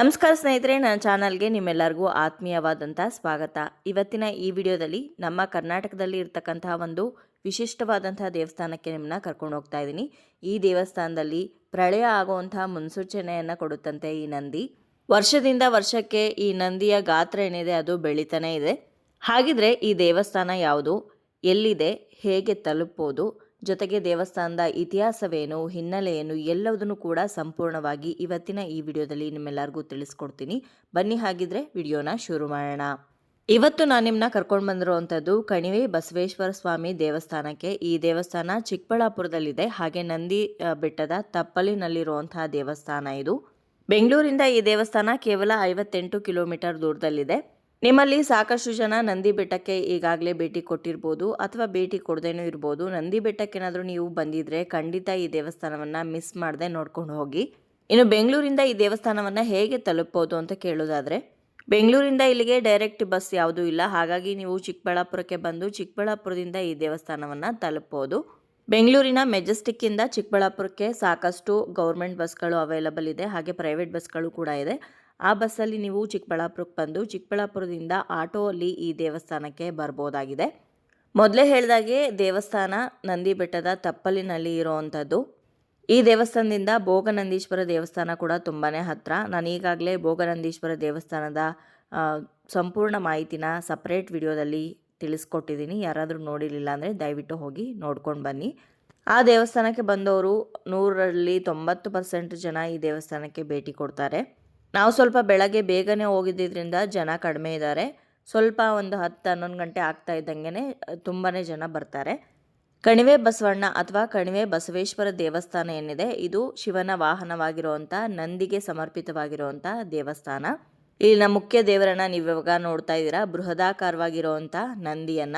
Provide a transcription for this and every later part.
ನಮಸ್ಕಾರ ಸ್ನೇಹಿತರೆ, ನನ್ನ ಚಾನಲ್ಗೆ ನಿಮ್ಮೆಲ್ಲರಿಗೂ ಆತ್ಮೀಯವಾದಂಥ ಸ್ವಾಗತ. ಇವತ್ತಿನ ಈ ವಿಡಿಯೋದಲ್ಲಿ ನಮ್ಮ ಕರ್ನಾಟಕದಲ್ಲಿ ಇರ್ತಕ್ಕಂತಹ ಒಂದು ವಿಶಿಷ್ಟವಾದಂತಹ ದೇವಸ್ಥಾನಕ್ಕೆ ನಿಮ್ಮನ್ನ ಕರ್ಕೊಂಡು ಹೋಗ್ತಾ ಇದ್ದೀನಿ. ಈ ದೇವಸ್ಥಾನದಲ್ಲಿ ಪ್ರಳಯ ಆಗುವಂತಹ ಮುನ್ಸೂಚನೆಯನ್ನು ಕೊಡುತ್ತಂತೆ ಈ ನಂದಿ. ವರ್ಷದಿಂದ ವರ್ಷಕ್ಕೆ ಈ ನಂದಿಯ ಗಾತ್ರ ಏನಿದೆ, ಅದು ಬೆಳೀತಾನೆ ಇದೆ. ಹಾಗಿದ್ರೆ ಈ ದೇವಸ್ಥಾನ ಯಾವುದು, ಎಲ್ಲಿದೆ, ಹೇಗೆ ತಲುಪೋದು ಜೊತೆಗೆ ದೇವಸ್ಥಾನದ ಇತಿಹಾಸವೇನು, ಹಿನ್ನೆಲೆಯೇನು ಎಲ್ಲವುದನ್ನು ಕೂಡ ಸಂಪೂರ್ಣವಾಗಿ ಇವತ್ತಿನ ಈ ವಿಡಿಯೋದಲ್ಲಿ ನಿಮ್ಮೆಲ್ಲರಿಗೂ ತಿಳಿಸ್ಕೊಡ್ತೀನಿ. ಬನ್ನಿ ಹಾಗಿದ್ರೆ ವಿಡಿಯೋನ ಶುರು ಮಾಡೋಣ. ಇವತ್ತು ನಾನು ನಿಮ್ಮನ್ನ ಕರ್ಕೊಂಡು ಬಂದಿರುವಂಥದ್ದು ಕಣಿವೆ ಬಸವೇಶ್ವರ ಸ್ವಾಮಿ ದೇವಸ್ಥಾನಕ್ಕೆ. ಈ ದೇವಸ್ಥಾನ ಚಿಕ್ಕಬಳ್ಳಾಪುರದಲ್ಲಿದೆ. ಹಾಗೆ ನಂದಿ ಬೆಟ್ಟದ ತಪ್ಪಲಿನಲ್ಲಿರುವಂತಹ ದೇವಸ್ಥಾನ ಇದು. ಬೆಂಗಳೂರಿಂದ ಈ ದೇವಸ್ಥಾನ ಕೇವಲ ಐವತ್ತೆಂಟು ಕಿಲೋಮೀಟರ್ ದೂರದಲ್ಲಿದೆ. ನಿಮ್ಮಲ್ಲಿ ಸಾಕಷ್ಟು ಜನ ನಂದಿ ಬೆಟ್ಟಕ್ಕೆ ಈಗಾಗಲೇ ಭೇಟಿ ಕೊಟ್ಟಿರ್ಬೋದು ಅಥವಾ ಭೇಟಿ ಕೊಡದೇನೂ ಇರ್ಬೋದು. ನಂದಿ ಬೆಟ್ಟಕ್ಕೇನಾದರೂ ನೀವು ಬಂದಿದ್ರೆ ಖಂಡಿತ ಈ ದೇವಸ್ಥಾನವನ್ನು ಮಿಸ್ ಮಾಡದೆ ನೋಡ್ಕೊಂಡು ಹೋಗಿ. ಇನ್ನು ಬೆಂಗಳೂರಿಂದ ಈ ದೇವಸ್ಥಾನವನ್ನು ಹೇಗೆ ತಲುಪಬಹುದು ಅಂತ ಕೇಳೋದಾದರೆ, ಬೆಂಗಳೂರಿಂದ ಇಲ್ಲಿಗೆ ಡೈರೆಕ್ಟ್ ಬಸ್ ಯಾವುದೂ ಇಲ್ಲ. ಹಾಗಾಗಿ ನೀವು ಚಿಕ್ಕಬಳ್ಳಾಪುರಕ್ಕೆ ಬಂದು ಚಿಕ್ಕಬಳ್ಳಾಪುರದಿಂದ ಈ ದೇವಸ್ಥಾನವನ್ನು ತಲುಪಬಹುದು ಬೆಂಗಳೂರಿನ ಮೆಜೆಸ್ಟಿಕ್ಕಿಂದ ಚಿಕ್ಕಬಳ್ಳಾಪುರಕ್ಕೆ ಸಾಕಷ್ಟು ಗೌರ್ಮೆಂಟ್ ಬಸ್ಗಳು ಅವೈಲಬಲ್ ಇದೆ. ಹಾಗೆ ಪ್ರೈವೇಟ್ ಬಸ್ಗಳು ಕೂಡ ಇದೆ. ಆ ಬಸ್ಸಲ್ಲಿ ನೀವು ಚಿಕ್ಕಬಳ್ಳಾಪುರಕ್ಕೆ ಬಂದು ಚಿಕ್ಕಬಳ್ಳಾಪುರದಿಂದ ಆಟೋ ಅಲ್ಲಿ ಈ ದೇವಸ್ಥಾನಕ್ಕೆ ಬರ್ಬೋದಾಗಿದೆ. ಮೊದಲೇ ಹೇಳಿದಾಗೆ ದೇವಸ್ಥಾನ ನಂದಿ ಬೆಟ್ಟದ ತಪ್ಪಲಿನಲ್ಲಿ ಇರೋವಂಥದ್ದು. ಈ ದೇವಸ್ಥಾನದಿಂದ ಭೋಗನಂದೀಶ್ವರ ದೇವಸ್ಥಾನ ಕೂಡ ತುಂಬಾ ಹತ್ತಿರ ನಾನು ಈಗಾಗಲೇ ಭೋಗನಂದೀಶ್ವರ ದೇವಸ್ಥಾನದ ಸಂಪೂರ್ಣ ಮಾಹಿತಿನ ಸಪ್ರೇಟ್ ವಿಡಿಯೋದಲ್ಲಿ ತಿಳಿಸ್ಕೊಟ್ಟಿದ್ದೀನಿ. ಯಾರಾದರೂ ನೋಡಿರಲಿಲ್ಲ ಅಂದರೆ ದಯವಿಟ್ಟು ಹೋಗಿ ನೋಡ್ಕೊಂಡು ಬನ್ನಿ. ಆ ದೇವಸ್ಥಾನಕ್ಕೆ ಬಂದವರು ನೂರರಲ್ಲಿ ತೊಂಬತ್ತು ಪರ್ಸೆಂಟ್ ಜನ ಈ ದೇವಸ್ಥಾನಕ್ಕೆ ಭೇಟಿ ಕೊಡ್ತಾರೆ. ನಾವು ಸ್ವಲ್ಪ ಬೆಳಗ್ಗೆ ಬೇಗನೆ ಹೋಗಿದ್ದರಿಂದ ಜನ ಕಡಿಮೆ ಇದ್ದಾರೆ. ಸ್ವಲ್ಪ ಒಂದು ಹತ್ತು ಹನ್ನೊಂದು ಗಂಟೆ ಆಗ್ತಾ ಇದ್ದಂಗೆ ತುಂಬಾ ಜನ ಬರ್ತಾರೆ. ಕಣಿವೆ ಬಸವಣ್ಣ ಅಥವಾ ಕಣಿವೆ ಬಸವೇಶ್ವರ ದೇವಸ್ಥಾನ ಏನಿದೆ, ಇದು ಶಿವನ ವಾಹನವಾಗಿರುವಂಥ ನಂದಿಗೆ ಸಮರ್ಪಿತವಾಗಿರುವಂಥ ದೇವಸ್ಥಾನ. ಇಲ್ಲಿನ ಮುಖ್ಯ ದೇವರನ್ನ ನೀವು ಇವಾಗ ನೋಡ್ತಾ ಇದ್ದೀರಾ ಬೃಹದಾಕಾರವಾಗಿರುವಂಥ ನಂದಿಯನ್ನ.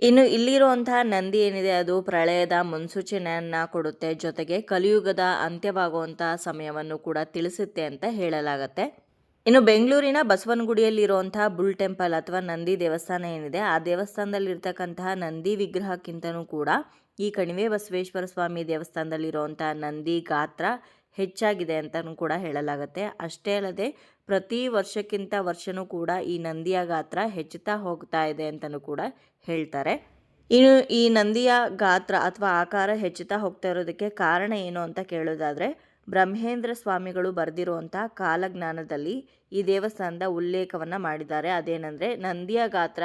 ಇನ್ನು ಇಲ್ಲಿರುವಂತಹ ನಂದಿ ಏನಿದೆ, ಅದು ಪ್ರಳಯದ ಮುನ್ಸೂಚನೆಯನ್ನ ಕೊಡುತ್ತೆ. ಜೊತೆಗೆ ಕಲಿಯುಗದ ಅಂತ್ಯವಾಗುವಂತಹ ಸಮಯವನ್ನು ಕೂಡ ತಿಳಿಸುತ್ತೆ ಅಂತ ಹೇಳಲಾಗತ್ತೆ. ಇನ್ನು ಬೆಂಗಳೂರಿನ ಬಸವನಗುಡಿಯಲ್ಲಿರುವಂತಹ ಬುಲ್ ಟೆಂಪಲ್ ಅಥವಾ ನಂದಿ ದೇವಸ್ಥಾನ ಏನಿದೆ, ಆ ದೇವಸ್ಥಾನದಲ್ಲಿರ್ತಕ್ಕಂತಹ ನಂದಿ ವಿಗ್ರಹಕ್ಕಿಂತನೂ ಕೂಡ ಈ ಕಣಿವೆ ಬಸವೇಶ್ವರ ಸ್ವಾಮಿ ದೇವಸ್ಥಾನದಲ್ಲಿರುವಂತಹ ನಂದಿ ಗಾತ್ರ ಹೆಚ್ಚಾಗಿದೆ ಅಂತಲೂ ಕೂಡ ಹೇಳಲಾಗುತ್ತೆ. ಅಷ್ಟೇ ಅಲ್ಲದೆ ಪ್ರತಿ ವರ್ಷಕ್ಕಿಂತ ವರ್ಷನೂ ಕೂಡ ಈ ನಂದಿಯ ಗಾತ್ರ ಹೆಚ್ಚುತ್ತಾ ಹೋಗ್ತಾ ಇದೆ ಅಂತಲೂ ಕೂಡ ಹೇಳ್ತಾರೆ. ಇನ್ನು ಈ ನಂದಿಯ ಗಾತ್ರ ಅಥವಾ ಆಕಾರ ಹೆಚ್ಚುತ್ತಾ ಹೋಗ್ತಾ ಇರೋದಕ್ಕೆ ಕಾರಣ ಏನು ಅಂತ ಕೇಳೋದಾದರೆ, ಬ್ರಹ್ಮೇಂದ್ರ ಸ್ವಾಮಿಗಳು ಬರೆದಿರುವಂಥ ಕಾಲಜ್ಞಾನದಲ್ಲಿ ಈ ದೇವಸ್ಥಾನದ ಉಲ್ಲೇಖವನ್ನು ಮಾಡಿದ್ದಾರೆ. ಅದೇನೆಂದರೆ, ನಂದಿಯ ಗಾತ್ರ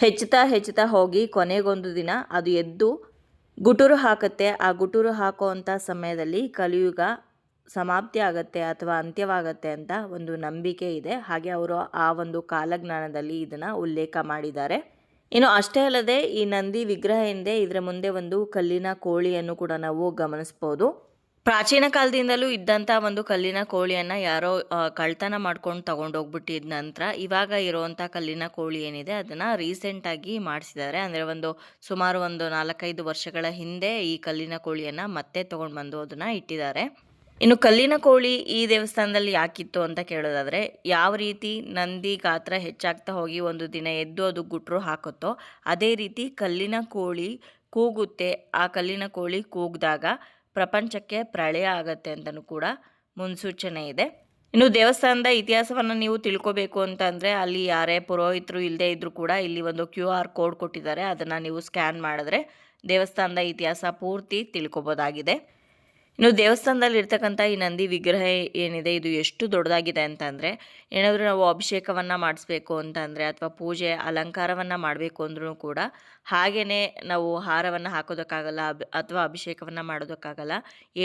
ಹೆಚ್ಚುತ್ತಾ ಹೆಚ್ಚುತ್ತಾ ಹೋಗಿ ಕೊನೆಗೊಂದು ದಿನ ಅದು ಎದ್ದು ಗುಟುರು ಹಾಕುತ್ತೆ. ಆ ಗುಟುರು ಹಾಕುವಂಥ ಸಮಯದಲ್ಲಿ ಕಲಿಯುಗ ಸಮಾಪ್ತಿ ಆಗತ್ತೆ ಅಥವಾ ಅಂತ್ಯವಾಗತ್ತೆ ಅಂತ ಒಂದು ನಂಬಿಕೆ ಇದೆ. ಹಾಗೆ ಅವರು ಆ ಒಂದು ಕಾಲಜ್ಞಾನದಲ್ಲಿ ಇದನ್ನು ಉಲ್ಲೇಖ ಮಾಡಿದ್ದಾರೆ. ಇನ್ನು ಅಷ್ಟೇ ಅಲ್ಲದೆ ಈ ನಂದಿ ವಿಗ್ರಹ ಹಿಂದೆ ಇದರ ಮುಂದೆ ಒಂದು ಕಲ್ಲಿನ ಕೋಳಿಯನ್ನು ಕೂಡ ನಾವು ಗಮನಿಸ್ಬೋದು. ಪ್ರಾಚೀನ ಕಾಲದಿಂದಲೂ ಇದ್ದಂಥ ಒಂದು ಕಲ್ಲಿನ ಕೋಳಿಯನ್ನು ಯಾರೋ ಕಳ್ತನ ಮಾಡ್ಕೊಂಡು ತಗೊಂಡೋಗ್ಬಿಟ್ಟಿದ ನಂತರ ಇವಾಗ ಇರೋವಂಥ ಕಲ್ಲಿನ ಕೋಳಿ ಏನಿದೆ ಅದನ್ನು ರೀಸೆಂಟಾಗಿ ಮಾಡಿಸಿದ್ದಾರೆ. ಅಂದರೆ ಒಂದು ಸುಮಾರು ಒಂದು ನಾಲ್ಕೈದು ವರ್ಷಗಳ ಹಿಂದೆ ಈ ಕಲ್ಲಿನ ಕೋಳಿಯನ್ನು ಮತ್ತೆ ತೊಗೊಂಡು ಬಂದು ಅದನ್ನು ಇಟ್ಟಿದ್ದಾರೆ. ಇನ್ನು ಕಲ್ಲಿನ ಕೋಳಿ ಈ ದೇವಸ್ಥಾನದಲ್ಲಿ ಯಾಕಿತ್ತು ಅಂತ ಕೇಳೋದಾದರೆ, ಯಾವ ರೀತಿ ನಂದಿ ಗಾತ್ರ ಹೆಚ್ಚಾಗ್ತಾ ಹೋಗಿ ಒಂದು ದಿನ ಎದ್ದು ಅದು ಗುಟ್ರು ಹಾಕುತ್ತೋ, ಅದೇ ರೀತಿ ಕಲ್ಲಿನ ಕೋಳಿ ಕೂಗುತ್ತೆ. ಆ ಕಲ್ಲಿನ ಕೋಳಿ ಕೂಗಿದಾಗ ಪ್ರಪಂಚಕ್ಕೆ ಪ್ರಳಯ ಆಗತ್ತೆ ಅಂತಲೂ ಕೂಡ ಮುನ್ಸೂಚನೆ ಇದೆ. ಇನ್ನು ದೇವಸ್ಥಾನದ ಇತಿಹಾಸವನ್ನು ನೀವು ತಿಳ್ಕೋಬೇಕು ಅಂತ ಅಂದರೆ, ಅಲ್ಲಿ ಯಾರೇ ಪುರೋಹಿತರು ಇಲ್ಲದೆ ಇದ್ದರೂ ಕೂಡ ಇಲ್ಲಿ ಒಂದು ಕ್ಯೂ ಆರ್ ಕೋಡ್ ಕೊಟ್ಟಿದ್ದಾರೆ. ಅದನ್ನು ನೀವು ಸ್ಕ್ಯಾನ್ ಮಾಡಿದ್ರೆ ದೇವಸ್ಥಾನದ ಇತಿಹಾಸ ಪೂರ್ತಿ ತಿಳ್ಕೊಬೋದಾಗಿದೆ. ಇನ್ನು ದೇವಸ್ಥಾನದಲ್ಲಿ ಇರ್ತಕ್ಕಂಥ ಈ ನಂದಿ ವಿಗ್ರಹ ಏನಿದೆ, ಇದು ಎಷ್ಟು ದೊಡ್ಡದಾಗಿದೆ ಅಂತಂದರೆ, ಏನಾದರೂ ನಾವು ಅಭಿಷೇಕವನ್ನು ಮಾಡಿಸ್ಬೇಕು ಅಂತಂದರೆ ಅಥವಾ ಪೂಜೆ ಅಲಂಕಾರವನ್ನು ಮಾಡಬೇಕು ಅಂದ್ರೂ ಕೂಡ ಹಾಗೆಯೇ ನಾವು ಹಾರವನ್ನು ಹಾಕೋದಕ್ಕಾಗಲ್ಲ, ಅಬ್, ಅಥವಾ ಅಭಿಷೇಕವನ್ನು ಮಾಡೋದಕ್ಕಾಗಲ್ಲ,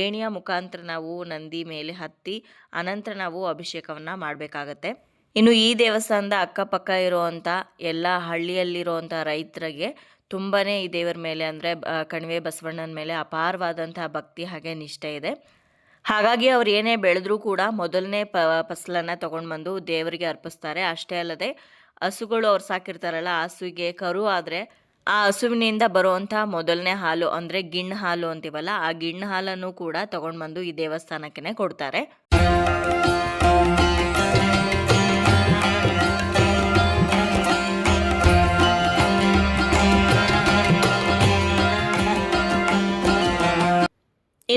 ಏಣಿಯ ಮುಖಾಂತರ ನಾವು ನಂದಿ ಮೇಲೆ ಹತ್ತಿ ಅನಂತರ ನಾವು ಅಭಿಷೇಕವನ್ನು ಮಾಡಬೇಕಾಗತ್ತೆ. ಇನ್ನು ಈ ದೇವಸ್ಥಾನದ ಅಕ್ಕಪಕ್ಕ ಇರುವಂಥ ಎಲ್ಲ ಹಳ್ಳಿಯಲ್ಲಿರುವಂಥ ರೈತರಿಗೆ ತುಂಬಾ ಈ ದೇವರ ಮೇಲೆ ಅಂದರೆ ಕಣಿವೆ ಬಸವಣ್ಣನ ಮೇಲೆ ಅಪಾರವಾದಂತಹ ಭಕ್ತಿ ಹಾಗೆ ನಿಷ್ಠೆ ಇದೆ. ಹಾಗಾಗಿ ಅವ್ರು ಏನೇ ಬೆಳೆದ್ರೂ ಕೂಡ ಮೊದಲನೇ ಪ, ಫಸಲನ್ನು ತೊಗೊಂಡು ಬಂದು ದೇವರಿಗೆ ಅರ್ಪಿಸ್ತಾರೆ. ಅಷ್ಟೇ ಅಲ್ಲದೆ ಹಸುಗಳು ಅವ್ರು ಸಾಕಿರ್ತಾರಲ್ಲ ಹಸುವಿಗೆ ಕರು ಆದರೆ ಆ ಹಸುವಿನಿಂದ ಬರುವಂಥ ಮೊದಲನೇ ಹಾಲು ಅಂದರೆ ಗಿಣ್ಣು ಹಾಲು ಅಂತೀವಲ್ಲ, ಆ ಗಿಣ್ಣು ಹಾಲನ್ನು ಕೂಡ ತೊಗೊಂಡು ಬಂದು ಈ ದೇವಸ್ಥಾನಕ್ಕೆ ಕೊಡ್ತಾರೆ.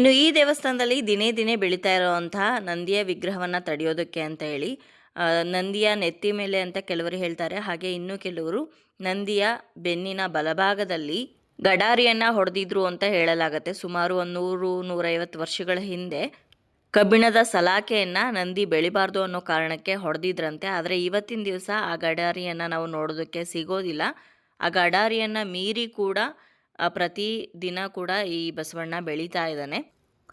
ಇನ್ನು ಈ ದೇವಸ್ಥಾನದಲ್ಲಿ ದಿನೇ ದಿನೇ ಬೆಳೀತಾ ಇರುವಂತಹ ನಂದಿಯ ವಿಗ್ರಹವನ್ನು ತಡೆಯೋದಕ್ಕೆ ಅಂತ ಹೇಳಿ ನಂದಿಯ ನೆತ್ತಿ ಮೇಲೆ ಅಂತ ಕೆಲವರು ಹೇಳ್ತಾರೆ. ಹಾಗೆ ಇನ್ನೂ ಕೆಲವರು ನಂದಿಯ ಬೆನ್ನಿನ ಬಲಭಾಗದಲ್ಲಿ ಗಡಾರಿಯನ್ನು ಹೊಡೆದಿದ್ರು ಅಂತ ಹೇಳಲಾಗತ್ತೆ. ಸುಮಾರು ಒಂದು ನೂರು, ನೂರೈವತ್ತು ವರ್ಷಗಳ ಹಿಂದೆ ಕಬ್ಬಿಣದ ಸಲಾಕೆಯನ್ನು ನಂದಿ ಬೆಳಿಬಾರ್ದು ಅನ್ನೋ ಕಾರಣಕ್ಕೆ ಹೊಡೆದಿದ್ರಂತೆ. ಆದರೆ ಇವತ್ತಿನ ದಿವಸ ಆ ಗಡಾರಿಯನ್ನು ನಾವು ನೋಡೋದಕ್ಕೆ ಸಿಗೋದಿಲ್ಲ. ಆ ಗಡಾರಿಯನ್ನು ಮೀರಿ ಕೂಡ ಪ್ರತಿ ದಿನ ಕೂಡ ಈ ಬಸವಣ್ಣ ಬೆಳೀತಾ ಇದ್ದಾನೆ.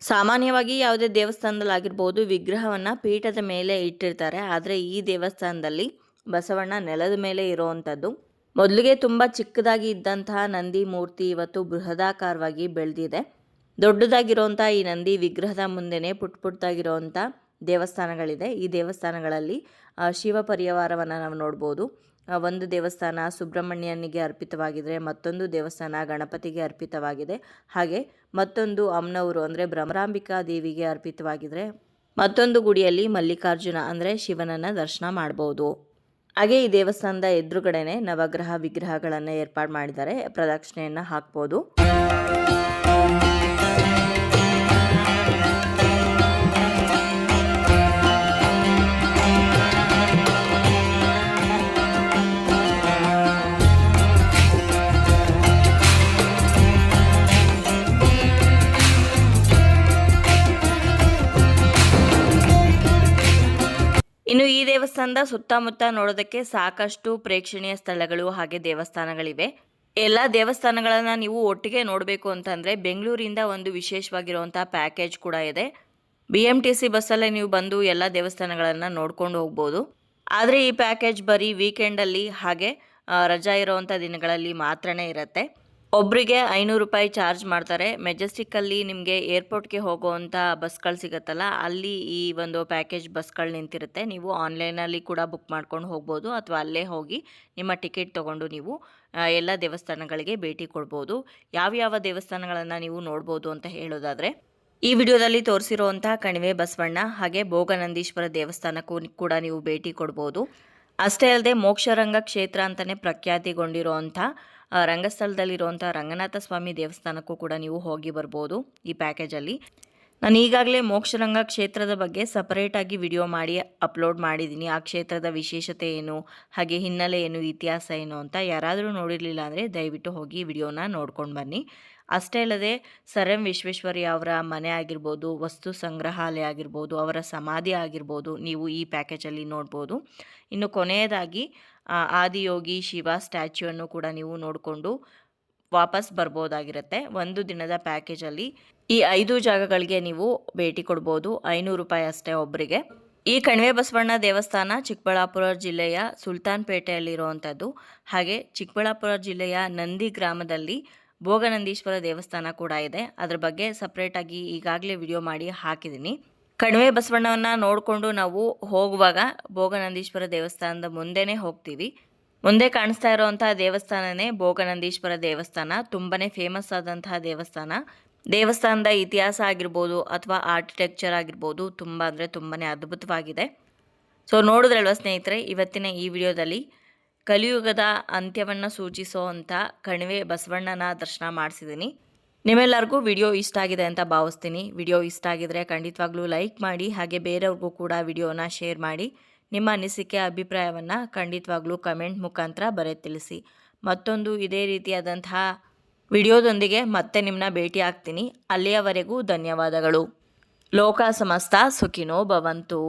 ಸಾಮಾನ್ಯವಾಗಿ ಯಾವುದೇ ದೇವಸ್ಥಾನದಲ್ಲಾಗಿರ್ಬೋದು ವಿಗ್ರಹವನ್ನು ಪೀಠದ ಮೇಲೆ ಇಟ್ಟಿರ್ತಾರೆ. ಆದರೆ ಈ ದೇವಸ್ಥಾನದಲ್ಲಿ ಬಸವಣ್ಣ ನೆಲದ ಮೇಲೆ ಇರೋವಂಥದ್ದು ಮೊದಲಿಗೆ ತುಂಬ ಚಿಕ್ಕದಾಗಿ ಇದ್ದಂತಹ ನಂದಿ ಮೂರ್ತಿ ಇವತ್ತು ಬೃಹದಾಕಾರವಾಗಿ ಬೆಳೆದಿದೆ. ದೊಡ್ಡದಾಗಿರುವಂಥ ಈ ನಂದಿ ವಿಗ್ರಹದ ಮುಂದೆನೇ ಪುಟ್ ಪುಟ್ಟದಾಗಿರೋವಂಥ ದೇವಸ್ಥಾನಗಳಿದೆ. ಈ ದೇವಸ್ಥಾನಗಳಲ್ಲಿ ಶಿವ ಪರಿವಾರವನ್ನು ನಾವು ನೋಡ್ಬೋದು. ಒಂದು ದೇವಸ್ಥಾನ ಸುಬ್ರಹ್ಮಣ್ಯನಿಗೆ ಅರ್ಪಿತವಾಗಿದ್ದರೆ ಮತ್ತೊಂದು ದೇವಸ್ಥಾನ ಗಣಪತಿಗೆ ಅರ್ಪಿತವಾಗಿದೆ. ಹಾಗೆ ಮತ್ತೊಂದು ಅಮ್ನವರು ಅಂದರೆ ಭ್ರಮರಾಂಬಿಕಾ ದೇವಿಗೆ ಅರ್ಪಿತವಾಗಿದ್ದರೆ ಮತ್ತೊಂದು ಗುಡಿಯಲ್ಲಿ ಮಲ್ಲಿಕಾರ್ಜುನ ಅಂದರೆ ಶಿವನನ್ನು ದರ್ಶನ ಮಾಡಬಹುದು ಹಾಗೆ ಈ ದೇವಸ್ಥಾನದ ಎದುರುಗಡೆನೆ ನವಗ್ರಹ ವಿಗ್ರಹಗಳನ್ನು ಏರ್ಪಾಡು ಮಾಡಿದ್ದಾರೆ. ಪ್ರದಕ್ಷಿಣೆಯನ್ನು ಹಾಕ್ಬೋದು. ಇನ್ನು ಈ ದೇವಸ್ಥಾನದ ಸುತ್ತಮುತ್ತ ನೋಡೋದಕ್ಕೆ ಸಾಕಷ್ಟು ಪ್ರೇಕ್ಷಣೀಯ ಸ್ಥಳಗಳು ಹಾಗೆ ದೇವಸ್ಥಾನಗಳಿವೆ. ಎಲ್ಲ ದೇವಸ್ಥಾನಗಳನ್ನು ನೀವು ಒಟ್ಟಿಗೆ ನೋಡಬೇಕು ಅಂತಂದರೆ ಬೆಂಗಳೂರಿಂದ ಒಂದು ವಿಶೇಷವಾಗಿರುವಂಥ ಪ್ಯಾಕೇಜ್ ಕೂಡ ಇದೆ. ಬಿ ಎಂ ಟಿ ಸಿ ಬಸ್ಸಲ್ಲೇ ನೀವು ಬಂದು ಎಲ್ಲ ದೇವಸ್ಥಾನಗಳನ್ನು ನೋಡ್ಕೊಂಡು ಹೋಗ್ಬೋದು. ಆದರೆ ಈ ಪ್ಯಾಕೇಜ್ ಬರೀ ವೀಕೆಂಡಲ್ಲಿ ಹಾಗೆ ರಜಾ ಇರೋವಂಥ ದಿನಗಳಲ್ಲಿ ಮಾತ್ರನೇ ಇರುತ್ತೆ. ಒಬ್ಬರಿಗೆ ಐನೂರು ರೂಪಾಯಿ ಚಾರ್ಜ್ ಮಾಡ್ತಾರೆ. ಮೆಜೆಸ್ಟಿಕ್ಕಲ್ಲಿ ನಿಮಗೆ ಏರ್ಪೋರ್ಟ್ಗೆ ಹೋಗುವಂಥ ಬಸ್ಗಳು ಸಿಗುತ್ತಲ್ಲ, ಅಲ್ಲಿ ಈ ಒಂದು ಪ್ಯಾಕೇಜ್ ಬಸ್ಗಳು ನಿಂತಿರುತ್ತೆ. ನೀವು ಆನ್ಲೈನಲ್ಲಿ ಕೂಡ ಬುಕ್ ಮಾಡ್ಕೊಂಡು ಹೋಗ್ಬೋದು ಅಥವಾ ಅಲ್ಲೇ ಹೋಗಿ ನಿಮ್ಮ ಟಿಕೆಟ್ ತೊಗೊಂಡು ನೀವು ಎಲ್ಲ ದೇವಸ್ಥಾನಗಳಿಗೆ ಭೇಟಿ ಕೊಡ್ಬೋದು. ಯಾವ್ಯಾವ ದೇವಸ್ಥಾನಗಳನ್ನು ನೀವು ನೋಡ್ಬೋದು ಅಂತ ಹೇಳೋದಾದರೆ, ಈ ವಿಡಿಯೋದಲ್ಲಿ ತೋರಿಸಿರುವಂಥ ಕಣಿವೆ ಬಸವಣ್ಣ ಹಾಗೆ ಭೋಗನಂದೀಶ್ವರ ದೇವಸ್ಥಾನಕ್ಕೂ ಕೂಡ ನೀವು ಭೇಟಿ ಕೊಡ್ಬೋದು. ಅಷ್ಟೇ ಅಲ್ಲದೆ ಮೋಕ್ಷರಂಗ ಕ್ಷೇತ್ರ ಅಂತಲೇ ಪ್ರಖ್ಯಾತಿಗೊಂಡಿರುವಂಥ ರಂಗಸ್ಥಳದಲ್ಲಿರುವಂಥ ರಂಗನಾಥ ಸ್ವಾಮಿ ದೇವಸ್ಥಾನಕ್ಕೂ ಕೂಡ ನೀವು ಹೋಗಿ ಬರ್ಬೋದು ಈ ಪ್ಯಾಕೇಜಲ್ಲಿ. ನಾನು ಈಗಾಗಲೇ ಮೋಕ್ಷರಂಗ ಕ್ಷೇತ್ರದ ಬಗ್ಗೆ ಸಪರೇಟಾಗಿ ವಿಡಿಯೋ ಮಾಡಿ ಅಪ್ಲೋಡ್ ಮಾಡಿದ್ದೀನಿ. ಆ ಕ್ಷೇತ್ರದ ವಿಶೇಷತೆ ಏನು, ಹಾಗೆ ಹಿನ್ನೆಲೆ ಏನು, ಇತಿಹಾಸ ಏನು ಅಂತ ಯಾರಾದರೂ ನೋಡಿರಲಿಲ್ಲ ಅಂದರೆ ದಯವಿಟ್ಟು ಹೋಗಿ ವಿಡಿಯೋನ ನೋಡ್ಕೊಂಡು ಬನ್ನಿ. ಅಷ್ಟೇ ಅಲ್ಲದೆ ಸರ್ ಎಂ ವಿಶ್ವೇಶ್ವರಿ ಅವರ ಮನೆ ಆಗಿರ್ಬೋದು, ವಸ್ತು ಸಂಗ್ರಹಾಲಯ ಆಗಿರ್ಬೋದು, ಅವರ ಸಮಾಧಿ ಆಗಿರ್ಬೋದು ನೀವು ಈ ಪ್ಯಾಕೇಜಲ್ಲಿ ನೋಡ್ಬೋದು. ಇನ್ನು ಕೊನೆಯದಾಗಿ ಆದಿಯೋಗಿ ಶಿವ ಸ್ಟ್ಯಾಚ್ಯೂವನ್ನು ಕೂಡ ನೀವು ನೋಡಿಕೊಂಡು ವಾಪಸ್ ಬರ್ಬೋದಾಗಿರುತ್ತೆ. ಒಂದು ದಿನದ ಪ್ಯಾಕೇಜಲ್ಲಿ ಈ ಐದು ಜಾಗಗಳಿಗೆ ನೀವು ಭೇಟಿ ಕೊಡ್ಬೋದು, ಐನೂರು ರೂಪಾಯಿ ಅಷ್ಟೇ ಒಬ್ಬರಿಗೆ ಈ ಕಣಿವೆ ಬಸವಣ್ಣ ದೇವಸ್ಥಾನ ಚಿಕ್ಕಬಳ್ಳಾಪುರ ಜಿಲ್ಲೆಯ ಸುಲ್ತಾನ್ಪೇಟೆಯಲ್ಲಿರುವಂಥದ್ದು ಹಾಗೆ ಚಿಕ್ಕಬಳ್ಳಾಪುರ ಜಿಲ್ಲೆಯ ನಂದಿ ಗ್ರಾಮದಲ್ಲಿ ಭೋಗನಂದೀಶ್ವರ ದೇವಸ್ಥಾನ ಕೂಡ ಇದೆ. ಅದ್ರ ಬಗ್ಗೆ ಸಪ್ರೇಟಾಗಿ ಈಗಾಗಲೇ ವಿಡಿಯೋ ಮಾಡಿ ಹಾಕಿದ್ದೀನಿ ಕಣಿವೆ ಬಸವಣ್ಣವನ್ನು ನೋಡಿಕೊಂಡು ನಾವು ಹೋಗುವಾಗ ಭೋಗನಂದೀಶ್ವರ ದೇವಸ್ಥಾನದ ಮುಂದೆನೇ ಹೋಗ್ತೀವಿ. ಮುಂದೆ ಕಾಣಿಸ್ತಾ ಇರುವಂತಹ ದೇವಸ್ಥಾನನೇ ಭೋಗನಂದೀಶ್ವರ ದೇವಸ್ಥಾನ. ತುಂಬಾನೇ ಫೇಮಸ್ ಆದಂತಹ ದೇವಸ್ಥಾನ. ದೇವಸ್ಥಾನದ ಇತಿಹಾಸ ಆಗಿರ್ಬೋದು ಅಥವಾ ಆರ್ಕಿಟೆಕ್ಚರ್ ಆಗಿರ್ಬೋದು ತುಂಬ ಅಂದರೆ ತುಂಬಾ ಅದ್ಭುತವಾಗಿದೆ. ಸೊ ನೋಡಿದ್ರಲ್ವ ಸ್ನೇಹಿತರೆ, ಇವತ್ತಿನ ಈ ವಿಡಿಯೋದಲ್ಲಿ ಕಲಿಯುಗದ ಅಂತ್ಯವನ್ನು ಅಂತ ಕಣಿವೆ ಬಸವಣ್ಣನ ದರ್ಶನ ಮಾಡಿಸಿದ್ದೀನಿ ನಿಮ್ಮೆಲ್ಲರಿಗೂ ವಿಡಿಯೋ ಇಷ್ಟ ಆಗಿದೆ ಅಂತ ಭಾವಿಸ್ತೀನಿ. ವಿಡಿಯೋ ಇಷ್ಟ ಆಗಿದ್ರೆ ಖಂಡಿತವಾಗ್ಲೂ ಲೈಕ್ ಮಾಡಿ, ಹಾಗೆ ಬೇರೆಯವ್ರಿಗೂ ಕೂಡ ವಿಡಿಯೋನ ಶೇರ್ ಮಾಡಿ. ನಿಮ್ಮ ಅನಿಸಿಕೆ, ಅಭಿಪ್ರಾಯವನ್ನು ಖಂಡಿತವಾಗ್ಲೂ ಕಮೆಂಟ್ ಮುಖಾಂತರ ಬರೆ ತಿಳಿಸಿ ಮತ್ತೊಂದು ಇದೇ ರೀತಿಯಾದಂತಹ ವಿಡಿಯೋದೊಂದಿಗೆ ಮತ್ತೆ ನಿಮ್ಮನ್ನ ಭೇಟಿ ಆಗ್ತೀನಿ. ಅಲ್ಲಿಯವರೆಗೂ ಧನ್ಯವಾದಗಳು. ಲೋಕ ಸಮಸ್ತ ಸುಖಿನೋ ಭವಂತು.